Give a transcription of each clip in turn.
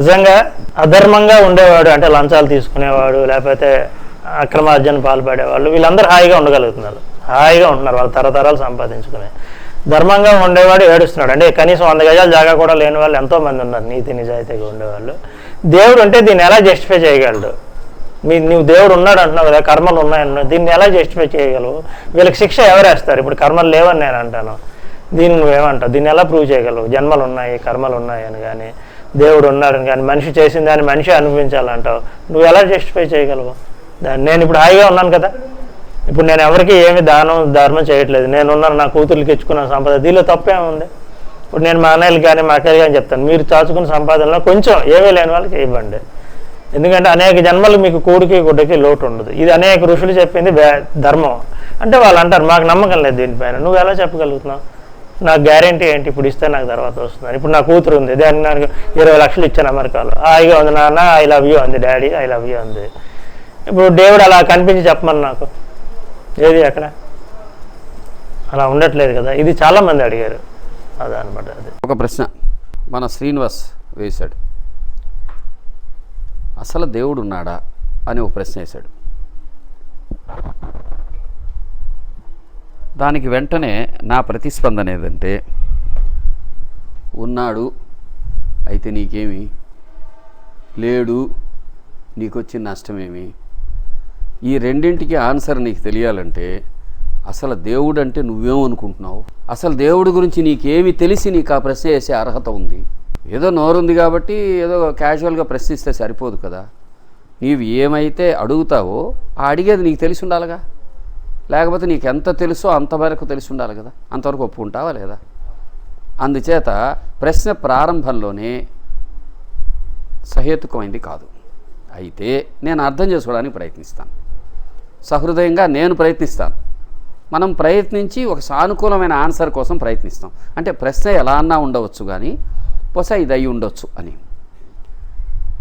నిజంగా అధర్మంగా ఉండేవాడు అంటే లంచాలు తీసుకునేవాడు లేకపోతే అక్రమార్జన పాల్పడేవాళ్ళు వీళ్ళందరూ హాయిగా ఉండగలుగుతున్నారు. హాయిగా ఉంటున్నారు వాళ్ళు తరతరాలు సంపాదించుకునే. ధర్మంగా ఉండేవాడు ఏడుస్తున్నాడు. అంటే కనీసం వంద గజాలు జాగా కూడా లేని వాళ్ళు ఎంతోమంది ఉన్నారు నీతి నిజాయితీగా ఉండేవాళ్ళు. దేవుడు అంటే దీన్ని ఎలా జస్టిఫై చేయగలడు? మీ నువ్వు దేవుడు ఉన్నాడు అంటున్నావు కదా కర్మలు ఉన్నాయన్నావు దీన్ని ఎలా జస్టిఫై చేయగలవు? వీళ్ళకి శిక్ష ఎవరేస్తారు? ఇప్పుడు కర్మలు లేవని నేను అంటాను. దీన్ని నువ్వేమంటావు? దీన్ని ఎలా ప్రూవ్ చేయగలవు? జన్మలు ఉన్నాయి కర్మలు ఉన్నాయి అని కానీ దేవుడు ఉన్నాడని కానీ మనిషి చేసిన దాన్ని మనిషి అనుభవించాలంటావు. నువ్వు ఎలా జస్టిఫై చేయగలవు? దాన్ని నేను ఇప్పుడు హాయిగా ఉన్నాను కదా. ఇప్పుడు నేను ఎవరికి ఏమి దానం ధర్మం చేయట్లేదు. నేను ఉన్నాను నా కూతుర్లకి ఇచ్చుకున్న సంపద దీనిలో తప్పేముంది ఇప్పుడు నేను మా అన్నయ్యలు కానీ మా అక్కయ్యలు కానీ చెప్తాను. మీరు చాచుకున్న సంపాదనలో కొంచెం ఏమీ లేని వాళ్ళకి ఇవ్వండి. ఎందుకంటే అనేక జన్మలు మీకు కూడికి గుడ్డకి లోటు ఉండదు. ఇది అనేక ఋషులు చెప్పింది ధర్మం. అంటే వాళ్ళు అంటారు మాకు నమ్మకం లేదు దీనిపైన. నువ్వు ఎలా చెప్పగలుగుతున్నావు? నాకు గ్యారంటీ ఏంటి? ఇప్పుడు ఇస్తే నాకు తర్వాత వస్తుంది ఇప్పుడు నా కూతురు ఉంది. దాన్ని నాకు ఇరవై లక్షలు ఇచ్చాను అమెరికాలో. హాయిగా ఉంది నాన్న ఐ లవ్ యూ అంది డాడీ. ఐ లవ్ యూ అంది. ఇప్పుడు దేవుడు అలా కనిపించి చెప్పమని నాకు. ఏది అక్కడ? అలా ఉండట్లేదు కదా. ఇది చాలామంది అడిగారు. అడిగారు అదనమాట అది. ఒక ప్రశ్న. మన శ్రీనివాస్ వేశాడు. అసలు దేవుడు ఉన్నాడా అని ఒక ప్రశ్న వేశాడు. దానికి వెంటనే నా ప్రతిస్పందన ఏదంటే ఉన్నాడు అయితే నీకేమి? లేడు నీకొచ్చిన నష్టమేమి? ఈ రెండింటికి ఆన్సర్ నీకు తెలియాలంటే అసలు దేవుడు అంటే నువ్వేమనుకుంటున్నావు? అసలు దేవుడి గురించి నీకేమి తెలిసి నీకు ఆ ప్రశ్న వేసే అర్హత ఉంది? ఏదో నోరుంది కాబట్టి ఏదో క్యాజువల్గా ప్రశ్నిస్తే సరిపోదు కదా. నీవు ఏమైతే అడుగుతావో ఆ అడిగేది నీకు తెలిసి ఉండాలిగా. లేకపోతే నీకు ఎంత తెలుసో అంతవరకు తెలిసి ఉండాలి కదా. అంతవరకు ఒప్పుకుంటావా లేదా? అందుచేత ప్రశ్న ప్రారంభంలోనే సహేతుకమైంది కాదు. అయితే నేను అర్థం చేసుకోవడానికి ప్రయత్నిస్తాను. సహృదయంగా నేను ప్రయత్నిస్తాను. మనం ప్రయత్నించి ఒక సానుకూలమైన ఆన్సర్ కోసం ప్రయత్నిస్తాం. అంటే ప్రశ్న ఎలా అన్నా ఉండవచ్చు కానీ బహుశా ఇది అయి ఉండొచ్చు అని.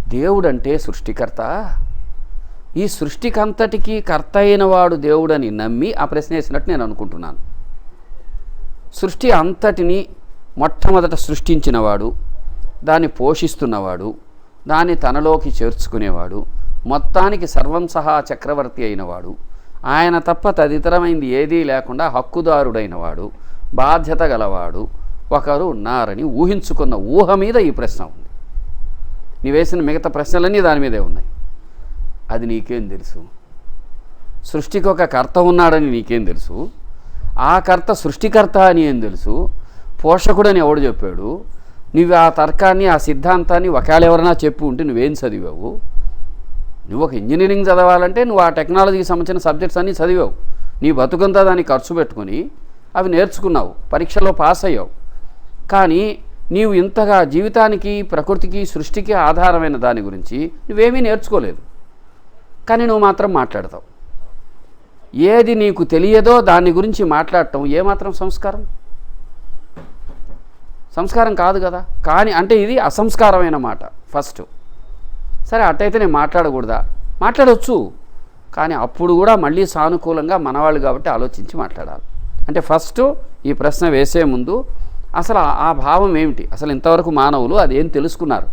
దేవుడంటే సృష్టికర్త. ఈ సృష్టికంతటికి కర్త అయిన వాడు దేవుడని నమ్మి ఆ ప్రశ్న వేసినట్టు నేను అనుకుంటున్నాను. సృష్టి అంతటిని మొట్టమొదట సృష్టించినవాడు దాన్ని పోషిస్తున్నవాడు దాన్ని తనలోకి చేర్చుకునేవాడు మొత్తానికి సర్వం సహా చక్రవర్తి అయినవాడు ఆయన తప్ప తదితరమైంది ఏదీ లేకుండా హక్కుదారుడైనవాడు బాధ్యత గలవాడు ఒకరు ఉన్నారని ఊహించుకున్న ఊహ మీద ఈ ప్రశ్న ఉంది. నీ వేసిన మిగతా ప్రశ్నలన్నీ దాని మీదే ఉన్నాయి. అది నీకేం తెలుసు? సృష్టికి ఒక కర్త ఉన్నాడని నీకేం తెలుసు? ఆ కర్త సృష్టికర్త అని ఏం తెలుసు? పోషకుడని ఎవడు చెప్పాడు? నువ్వు ఆ తర్కాన్ని ఆ సిద్ధాంతాన్ని ఒకవేళ ఎవరైనా చెప్పి ఉంటే నువ్వేం చదివావు? నువ్వు ఒక ఇంజనీరింగ్ చదవాలంటే నువ్వు ఆ టెక్నాలజీకి సంబంధించిన సబ్జెక్ట్స్ అన్నీ చదివావు. నీ బతుకంతా దాన్ని ఖర్చు పెట్టుకుని అవి నేర్చుకున్నావు. పరీక్షలో పాస్ అయ్యావు. కానీ నీవు ఇంతగా జీవితానికి ప్రకృతికి సృష్టికి ఆధారమైన దాని గురించి నువ్వేమీ నేర్చుకోలేదు. కానీ నువ్వు మాత్రం మాట్లాడతావు. ఏది నీకు తెలియదో దాని గురించి మాట్లాడటం ఏమాత్రం సంస్కారం? సంస్కారం కాదు కదా. కానీ అంటే ఇది అసంస్కారమైన మాట. ఫస్ట్. సరే అట్టయితే నేను మాట్లాడకూడదా? మాట్లాడవచ్చు కానీ అప్పుడు కూడా మళ్ళీ సానుకూలంగా మనవాళ్ళు కాబట్టి ఆలోచించి మాట్లాడాలి. అంటే ఫస్ట్ ఈ ప్రశ్న వేసే ముందు అసలు ఆ- భావం ఏమిటి? అసలు ఇంతవరకు మానవులు అదేం తెలుసుకున్నారు?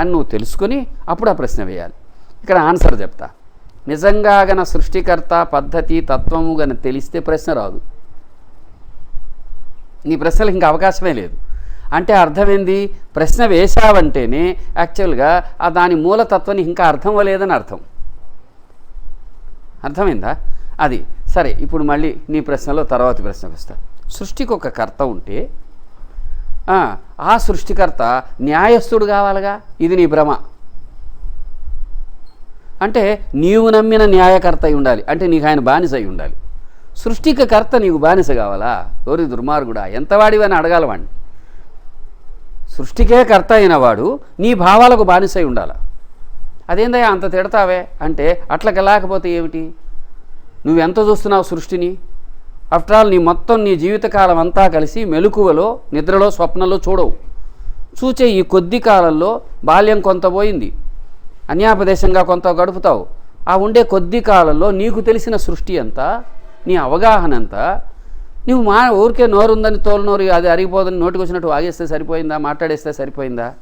అని నువ్వు తెలుసుకుని అప్పుడు ఆ ప్రశ్న వేయాలి. ఇక్కడ ఆన్సర్ చెప్తా. నిజంగా గన సృష్టికర్త పద్ధతి తత్వము గన తెలిస్తే ప్రశ్న రాదు. నీ ప్రశ్నలకు ఇంకా అవకాశమే లేదు. అంటే అర్థమైంది? ప్రశ్న వేశావంటేనే యాక్చువల్గా ఆ దాని మూలతత్వాన్ని ఇంకా అర్థం అవ్వలేదని అర్థం. అర్థమైందా? అది సరే ఇప్పుడు మళ్ళీ నీ ప్రశ్నలో తర్వాతి ప్రశ్నకు వస్తా. సృష్టికి ఒక కర్త ఉంటే ఆ, ఆ సృష్టికర్త న్యాయస్థుడు కావాలిగా? ఇది నీ భ్రమ. అంటే నీవు నమ్మిన న్యాయకర్త అయి ఉండాలి. అంటే నీకు ఆయన బానిస అయి ఉండాలి. సృష్టికి కర్త నీకు బానిస కావాలా? ఓరి దుర్మార్గుడా ఎంత వాడివని అడగాల వాడిని సృష్టికే కర్త అయిన వాడు నీ భావాలకు బానిస అయి ఉండాలా? అదేందయ్యా అంత తిడతావే? అంటే అట్లకి లేకపోతే ఏమిటి? నువ్వెంత చూస్తున్నావు సృష్టిని? ఆఫ్టర్ ఆల్ నీ మొత్తం నీ జీవితకాలం అంతా కలిసి మెలకువలో నిద్రలో స్వప్నంలో చూడవు. చూచే ఈ కొద్ది కాలంలో బాల్యం కొంత పోయింది. అన్యాపదేశంగా కొంత గడుపుతావు. ఆ ఉండే కొద్ది కాలంలో నీకు తెలిసిన సృష్టి ఎంత? నీ అవగాహన ఎంత? నువ్వు మా ఊరికే నోరు ఉందని తోలు నోరు అది అరిగిపోదని నోటికి వచ్చినట్టు వాగేస్తే సరిపోయిందా? మాట్లాడేస్తే సరిపోయిందా?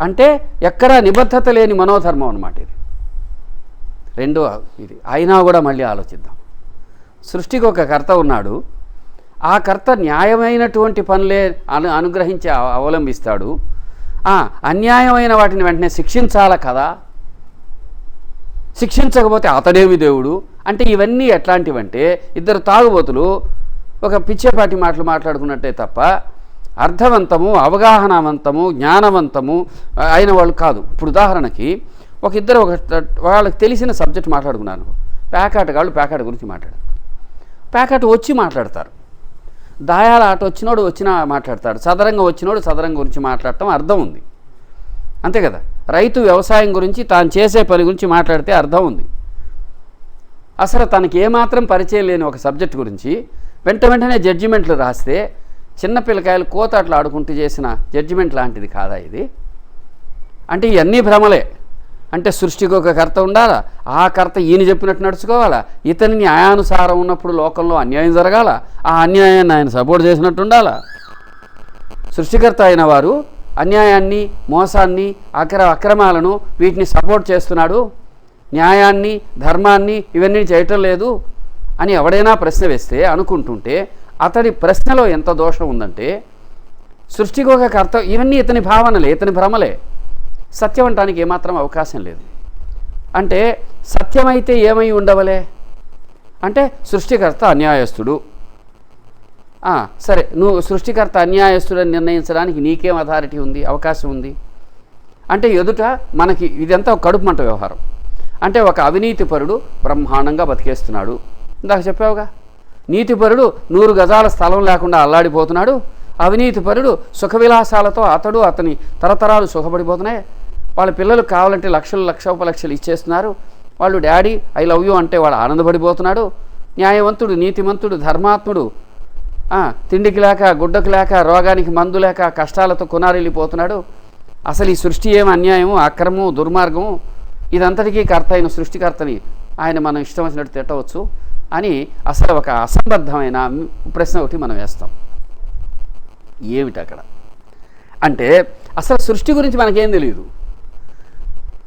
అంటే ఎక్కడా నిబద్ధత లేని మనోధర్మం అనమాట ఇది. రెండో ఇది. అయినా కూడా మళ్ళీ ఆలోచిద్దాం. సృష్టికి ఒక కర్త ఉన్నాడు. ఆ కర్త న్యాయమైనటువంటి పనులే అను అనుగ్రహించి అవలంబిస్తాడు. అన్యాయమైన వాటిని వెంటనే శిక్షించాల కదా? శిక్షించకపోతే అతడేమి దేవుడు? అంటే ఇవన్నీ ఎట్లాంటివంటే ఇద్దరు తాగుబోతులు ఒక పిచ్చేపాటి మాటలు మాట్లాడుకున్నట్టే తప్ప అర్థవంతము అవగాహనవంతము జ్ఞానవంతము అయిన వాళ్ళు కాదు. ఇప్పుడు ఉదాహరణకి ఒక ఇద్దరు ఒక వాళ్ళకి తెలిసిన సబ్జెక్ట్ మాట్లాడుకున్నాను. ప్యాకాటగాళ్ళు ప్యాకాట గురించి మాట్లాడారు. ప్యాకాట్ వచ్చి మాట్లాడతారు. దాయాల ఆట వచ్చినోడు వచ్చినా మాట్లాడతాడు. సదరంగా వచ్చినోడు సదరంగం గురించి మాట్లాడటం అర్థం ఉంది. అంతే కదా? రైతు వ్యవసాయం గురించి తాను చేసే పని గురించి మాట్లాడితే అర్థం ఉంది. అసలు తనకి ఏమాత్రం పరిచయం లేని ఒక సబ్జెక్ట్ గురించి వెంట వెంటనే జడ్జిమెంట్లు రాస్తే చిన్న పిల్లకాయలు కోతాట్లు ఆడుకుంటూ చేసిన జడ్జిమెంట్ లాంటిది కాదా ఇది? అంటే ఇవన్నీ భ్రమలే. అంటే సృష్టికి ఒక కర్త ఉండాలా? ఆ కర్త ఈయన చెప్పినట్టు నడుచుకోవాలా? ఇతని న్యాయానుసారం ఉన్నప్పుడు లోకంలో అన్యాయం జరగాల? ఆ అన్యాయాన్ని ఆయన సపోర్ట్ చేసినట్టు ఉండాలా? సృష్టికర్త అయిన వారు అన్యాయాన్ని మోసాన్ని అక్ర అక్రమాలను వీటిని సపోర్ట్ చేస్తున్నాడు. న్యాయాన్ని ధర్మాన్ని ఇవన్నీ చేయటం లేదు అని ఎవడైనా ప్రశ్న వేస్తే అనుకుంటుంటే అతడి ప్రశ్నలో ఎంత దోషం ఉందంటే సృష్టికి ఒక కర్త ఇవన్నీ ఇతని భావనలే ఇతని భ్రమలే. సత్యం అంటానికి ఏమాత్రం అవకాశం లేదు. అంటే సత్యమైతే ఏమై ఉండవలే? అంటే సృష్టికర్త అన్యాయస్తుడు. సరే నువ్వు సృష్టికర్త అన్యాయస్తుడని నిర్ణయించడానికి నీకేం అథారిటీ ఉంది అవకాశం ఉంది? అంటే ఎదుట మనకి ఇదంతా ఒక కడుపు మంట వ్యవహారం. అంటే ఒక అవినీతిపరుడు బ్రహ్మాండంగా బతికేస్తున్నాడు. ఇందాక చెప్పావుగా? నీతిపరుడు నూరు గజాల స్థలం లేకుండా అల్లాడిపోతున్నాడు. అవినీతిపరుడు సుఖ విలాసాలతో అతడు అతని తరతరాలు సుఖపడిపోతున్నాయి. వాళ్ళ పిల్లలు కావాలంటే లక్షలు లక్షోపలక్షలు ఇచ్చేస్తున్నారు. వాళ్ళు డాడీ ఐ లవ్ యూ అంటే వాడు ఆనందపడిపోతున్నాడు. న్యాయవంతుడు నీతిమంతుడు ధర్మాత్ముడు తిండికి లేక గుడ్డకు లేక రోగానికి మందు లేక కష్టాలతో కొనారెళ్ళిపోతున్నాడు. అసలు ఈ సృష్టి ఏం అన్యాయము అక్రమము దుర్మార్గము? ఇదంతటికీ కర్త అయిన సృష్టికర్తని ఆయన మనం ఇష్టం వచ్చినట్టు తిట్టవచ్చు అని అసలు ఒక అసంబద్ధమైన ప్రశ్న ఒకటి మనం వేస్తాం. ఏమిటి అక్కడ అంటే అసలు సృష్టి గురించి మనకేం తెలియదు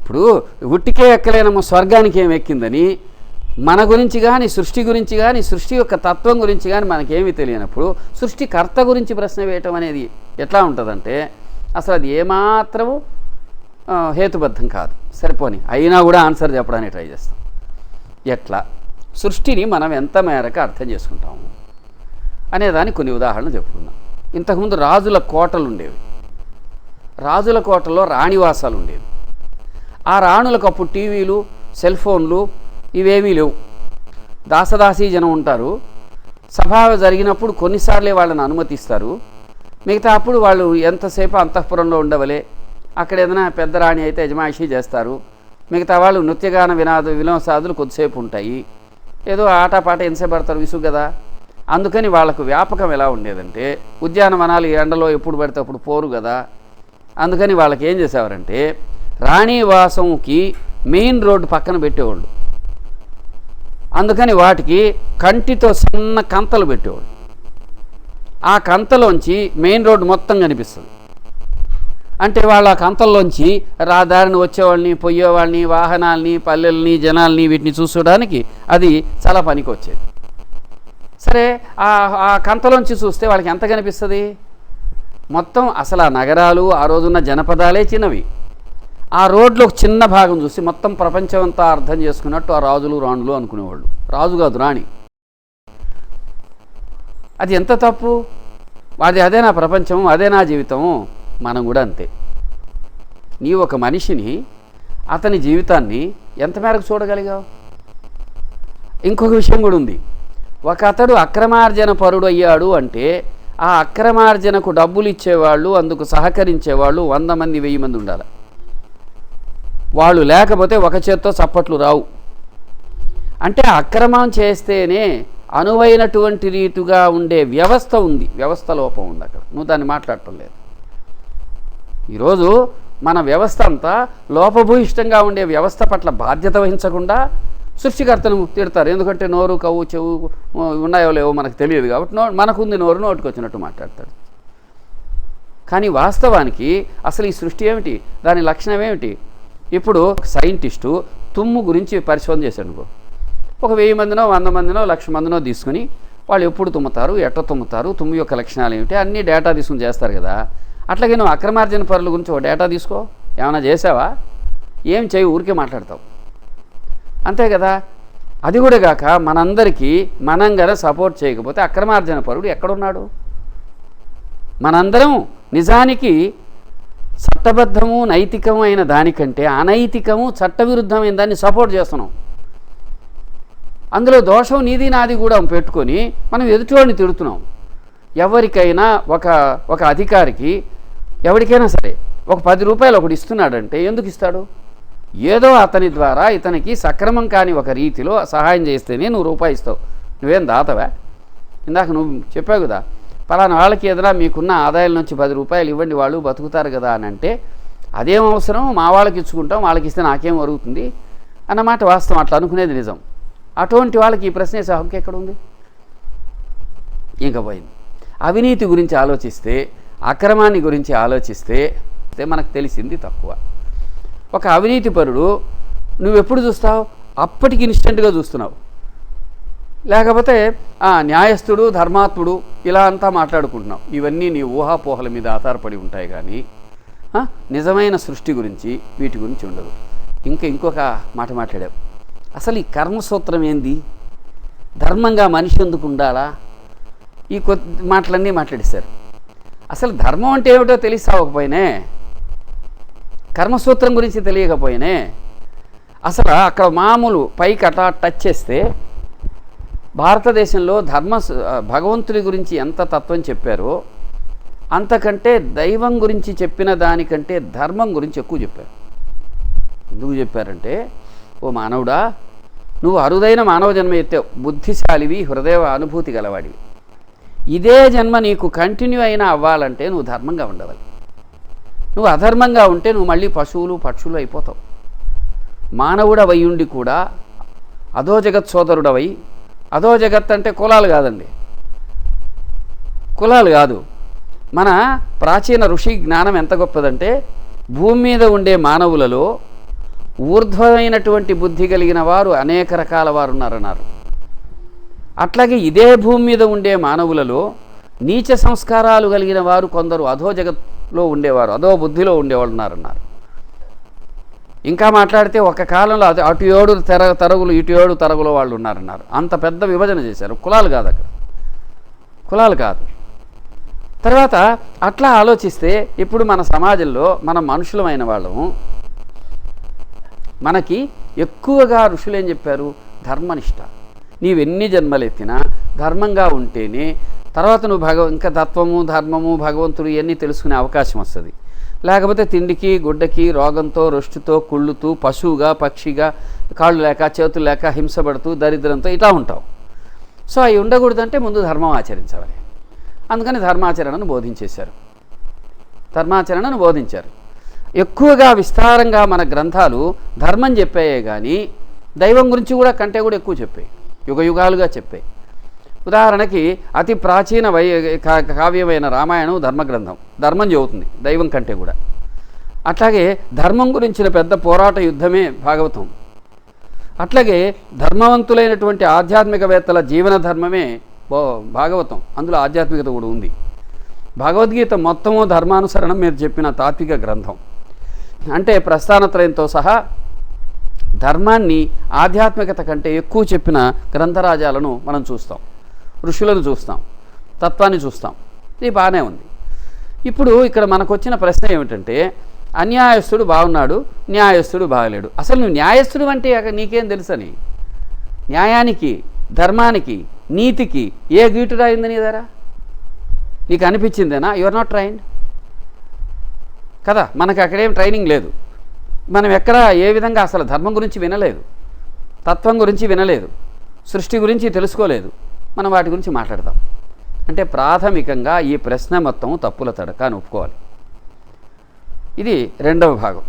ఇప్పుడు ఉట్టికే ఎక్కలేనమ్మ స్వర్గానికి ఏం ఎక్కిందని? మన గురించి కానీ సృష్టి గురించి కానీ సృష్టి యొక్క తత్వం గురించి కానీ మనకేమీ తెలియనప్పుడు సృష్టికర్త గురించి ప్రశ్న వేయటం అనేది ఎట్లా ఉంటుందంటే అసలు అది ఏమాత్రము హేతుబద్ధం కాదు. సరిపోని అయినా కూడా ఆన్సర్ చెప్పడానికి ట్రై చేస్తాం. ఎట్లా? సృష్టిని మనం ఎంత మేరకు అర్థం చేసుకుంటాము? అనేదానికి కొన్ని ఉదాహరణలు చెప్పుకుందాం. ఇంతకుముందు రాజుల కోటలు ఉండేవి. రాజుల కోటల్లో రాణివాసాలు ఉండేవి. ఆ రాణులకు అప్పుడు టీవీలు సెల్ ఫోన్లు ఇవేమీ లేవు. దాసదాసీ జనం ఉంటారు. సభ జరిగినప్పుడు కొన్నిసార్లే వాళ్ళని అనుమతిస్తారు. మిగతా అప్పుడు వాళ్ళు ఎంతసేపు అంతఃపురంలో ఉండవలే అక్కడ ఏదైనా పెద్ద రాణి అయితే యజమాయిషీ చేస్తారు. మిగతా వాళ్ళు నృత్యగాన వినాద వినోసాదులు కొద్దిసేపు ఉంటాయి. ఏదో ఆటపాట ఎంతసేపు విసుగు కదా. అందుకని వాళ్ళకు వ్యాపకం ఎలా ఉండేదంటే ఉద్యానవనాలు ఎండలో ఎప్పుడు పడితే అప్పుడు పోరు కదా. అందుకని వాళ్ళకి ఏం చేసేవారంటే రాణివాసంకి మెయిన్ రోడ్డు పక్కన పెట్టేవాళ్ళు. అందుకని వాటికి కంటితో సన్న కంతలు పెట్టేవాళ్ళు. ఆ కంతలోంచి మెయిన్ రోడ్డు మొత్తం కనిపిస్తుంది. అంటే వాళ్ళ కంతల్లోంచి రాదారిని వచ్చేవాళ్ళని పోయేవాళ్ళని వాహనాల్ని పల్లెల్ని జనాల్ని వీటిని చూసుకోవడానికి అది చాలా పనికి వచ్చేది సరే ఆ కంతలోంచి చూస్తే వాళ్ళకి ఎంత కనిపిస్తుంది? మొత్తం అసలు ఆ నగరాలు ఆ రోజున్న జనపదాలే చిన్నవి. ఆ రోడ్లో ఒక చిన్న భాగం చూసి మొత్తం ప్రపంచం అంతా అర్థం చేసుకున్నట్టు ఆ రాజులు రాణులు అనుకునేవాళ్ళు. రాజు కాదు రాణి. అది ఎంత తప్పు? అది అదే నా ప్రపంచం అదే నా జీవితము. మనం కూడా అంతే. నీ ఒక మనిషిని అతని జీవితాన్ని ఎంత మేరకు చూడగలిగావు? ఇంకొక విషయం కూడా ఉంది. ఒక అతడు అక్రమార్జన పరుడు అయ్యాడు అంటే ఆ అక్రమార్జనకు డబ్బులు ఇచ్చేవాళ్ళు అందుకు సహకరించేవాళ్ళు వంద మంది వెయ్యి మంది ఉండాలి. వాళ్ళు లేకపోతే ఒక చేత్తో చప్పట్లు రావు. అంటే అక్రమం చేస్తేనే అనువైనటువంటి రీతిగా ఉండే వ్యవస్థ ఉంది. వ్యవస్థ లోపం ఉంది అక్కడ. నువ్వు దాన్ని మాట్లాడటం లేదు. ఈరోజు మన వ్యవస్థ అంతా లోపభూయిష్టంగా ఉండే వ్యవస్థ పట్ల బాధ్యత వహించకుండా సృష్టికర్తను తిడతారు. ఎందుకంటే నోరు కవ్వు చెవు ఉన్నాయో లేవో మనకు తెలియదు కాబట్టి నో మనకుంది నోరు నోటుకు వచ్చినట్టు మాట్లాడతాడు. కానీ వాస్తవానికి అసలు ఈ సృష్టి ఏమిటి? దాని లక్షణం ఏమిటి? ఇప్పుడు సైంటిస్టు తుమ్ము గురించి పరిశోధన చేశాడు అనుకో. ఒక వెయ్యి మందినో వంద మందినో లక్ష మందినో తీసుకుని వాళ్ళు ఎప్పుడు తుమ్ముతారు ఎట్ట తుమ్ముతారు తుమ్ము యొక్క లక్షణాలు ఏమిటి అన్ని డేటా తీసుకుని చేస్తారు కదా. అట్లాగే నువ్వు అక్రమార్జన పరుల గురించి ఒక డేటా తీసుకో ఏమైనా చేసావా? ఏం చేయి ఊరికే మాట్లాడతావు. అంతే కదా. అది కూడా కాక మనందరికీ మనం కదా సపోర్ట్ చేయకపోతే అక్రమార్జన పరుడు ఎక్కడున్నాడు? మనందరం నిజానికి చట్టబద్ధము నైతికమైన దానికంటే అనైతికము చట్టవిరుద్ధమైన దాన్ని సపోర్ట్ చేస్తున్నాం. అందులో దోషం నీది నాది కూడా పెట్టుకొని మనం ఎదుటివాడిని తిడుతున్నాం. ఎవరికైనా ఒక ఒక అధికారికి ఎవరికైనా సరే ఒక పది రూపాయలు ఒకటి ఇస్తున్నాడంటే ఎందుకు ఇస్తాడు? ఏదో అతని ద్వారా ఇతనికి సక్రమం కాని ఒక రీతిలో సహాయం చేస్తేనే నువ్వు రూపాయి ఇస్తావు. నువ్వేం దాతవా? ఇందాక నువ్వు చెప్పావు కదా పలానా వాళ్ళకి ఏదైనా మీకున్న ఆదాయం నుంచి పది రూపాయలు ఇవ్వండి వాళ్ళు బతుకుతారు కదా అని అంటే అదేం అవసరం? మా వాళ్ళకి ఇచ్చుకుంటాం వాళ్ళకి ఇస్తే నాకేం అరుగుతుంది? అన్నమాట వాస్తవం అట్లా అనుకునేది నిజం. అటువంటి వాళ్ళకి ఈ ప్రశ్నే వేసే ఎక్కడ ఉంది ఇంకా పోయింది. అవినీతి గురించి ఆలోచిస్తే అక్రమాన్ని గురించి ఆలోచిస్తే మనకు తెలిసింది తక్కువ. ఒక అవినీతిపరుడు పరుడు నువ్వెప్పుడు చూస్తావు? అప్పటికి ఇన్స్టెంట్గా చూస్తున్నావు. లేకపోతే ఆ, న్యాయస్థుడు ధర్మాత్ముడు ఇలా అంతా మాట్లాడుకుంటున్నావు ఇవన్నీ నీ ఊహాపోహల మీద ఆధారపడి ఉంటాయి కానీ నిజమైన సృష్టి గురించి వీటి గురించి ఉండదు. ఇంకా ఇంకొక మాట మాట్లాడావు అసలు ఈ కర్మసూత్రం ఏంది? ధర్మంగా మనిషి ఎందుకు ఉండాలా? ఈ కొద్ది మాటలన్నీ మాట్లాడేశారు. అసలు ధర్మం అంటే ఏమిటో తెలిసావకపోయినే కర్మసూత్రం గురించి తెలియకపోయినే అసలు అక్కడ మామూలు పైకి అట్లా టచ్ చేస్తే భారతదేశంలో ధర్మ భగవంతుడి గురించి ఎంత తత్వం చెప్పారో అంతకంటే దైవం గురించి చెప్పిన దానికంటే ధర్మం గురించి ఎక్కువ చెప్పారు. ఎందుకు చెప్పారంటే ఓ మానవుడా నువ్వు అరుదైన మానవ జన్మ ఎత్తావు. బుద్ధిశాలివి హృదయ అనుభూతి గలవాడివి. ఇదే జన్మ నీకు కంటిన్యూ అయినా అవ్వాలంటే నువ్వు ధర్మంగా ఉండవాలి. నువ్వు అధర్మంగా ఉంటే నువ్వు మళ్ళీ పశువులు పక్షులు అయిపోతావు. మానవుడవై ఉండి కూడా అధో జగత్ సోదరుడవై అధో జగత్ అంటే కులాలు కాదండి. కులాలు కాదు. మన ప్రాచీన ఋషి జ్ఞానం ఎంత గొప్పదంటే భూమి మీద ఉండే మానవులలో ఊర్ధ్వమైనటువంటి బుద్ధి కలిగిన వారు అనేక రకాల వారు ఉన్నారన్నారు అట్లాగే ఇదే భూమి మీద ఉండే మానవులలో నీచ సంస్కారాలు కలిగిన వారు కొందరు అధో జగత్లో ఉండేవారు అధో బుద్ధిలో ఉండేవాళ్ళు ఉన్నారన్నారు ఇంకా మాట్లాడితే ఒక కాలంలో అటు అటు ఏడు తెర తరగులు ఇటు ఏడు తరగుల వాళ్ళు ఉన్నారన్నారు. అంత పెద్ద విభజన చేశారు. కులాలు కాదు అక్కడ. కులాలు కాదు. తర్వాత అట్లా ఆలోచిస్తే ఇప్పుడు మన సమాజంలో మన మనుషులమైన వాళ్ళము మనకి ఎక్కువగా ఋషులు ఏం చెప్పారు? ధర్మనిష్ట. నీవెన్ని జన్మలెత్తినా ధర్మంగా ఉంటేనే తర్వాత నువ్వు భగవ ఇంకా తత్వము ధర్మము భగవంతుడు ఇవన్నీ తెలుసుకునే అవకాశం వస్తుంది. లేకపోతే తిండికి గుడ్డకి రోగంతో రుష్టితో కుళ్ళుతూ పశువుగా పక్షిగా కాళ్ళు లేక చేతులు లేక హింసపడుతూ దరిద్రంతో ఇట్లా ఉంటావు సో అవి ఉండకూడదంటే ముందు ధర్మం ఆచరించాలి. అందుకని ధర్మాచరణను బోధించేశారు. ధర్మాచరణను బోధించారు. ఎక్కువగా విస్తారంగా మన గ్రంథాలు ధర్మం చెప్పాయే కానీ దైవం గురించి కూడా కంటే కూడా ఎక్కువ చెప్పాయి. యుగ యుగాలుగా చెప్పాయి. ఉదాహరణకి అతి ప్రాచీన వై కావ్యమైన రామాయణం ధర్మగ్రంథం. ధర్మం చెబుతుంది దైవం కంటే కూడా. అట్లాగే ధర్మం గురించిన పెద్ద పోరాట యుద్ధమే భాగవతం. అట్లాగే ధర్మవంతులైనటువంటి ఆధ్యాత్మికవేత్తల జీవన ధర్మమే భాగవతం. అందులో ఆధ్యాత్మికత కూడా ఉంది. భగవద్గీత మొత్తము ధర్మానుసరణం మీరు చెప్పిన తాత్విక గ్రంథం. అంటే ప్రస్థానత్రయంతో సహా ధర్మాన్ని ఆధ్యాత్మికత కంటే ఎక్కువ చెప్పిన గ్రంథరాజాలను మనం చూస్తాం. ఋషులను చూస్తాం తత్వాన్ని చూస్తాం. ఇది బాగానే ఉంది. ఇప్పుడు ఇక్కడ మనకు వచ్చిన ప్రశ్న ఏమిటంటే అన్యాయస్తుడు బాగున్నాడు న్యాయస్తుడు బాగలేడు. అసలు నువ్వు న్యాయస్తుడు అంటే అక్కడ నీకేం తెలుసని? న్యాయానికి ధర్మానికి నీతికి ఏ గీటు రాయింది నీ ధర నీకు అనిపించిందేనా? యువర్ నాట్ ట్రైన్డ్ కదా మనకు అక్కడేం ట్రైనింగ్ లేదు. మనం ఎక్కడ ఏ విధంగా అసలు ధర్మం గురించి వినలేదు తత్వం గురించి వినలేదు సృష్టి గురించి తెలుసుకోలేదు. మనం వాటి గురించి మాట్లాడదాం. అంటే ప్రాథమికంగా ఈ ప్రశ్న మొత్తం తప్పుల తడక అని ఒప్పుకోవాలి. ఇది రెండవ భాగం.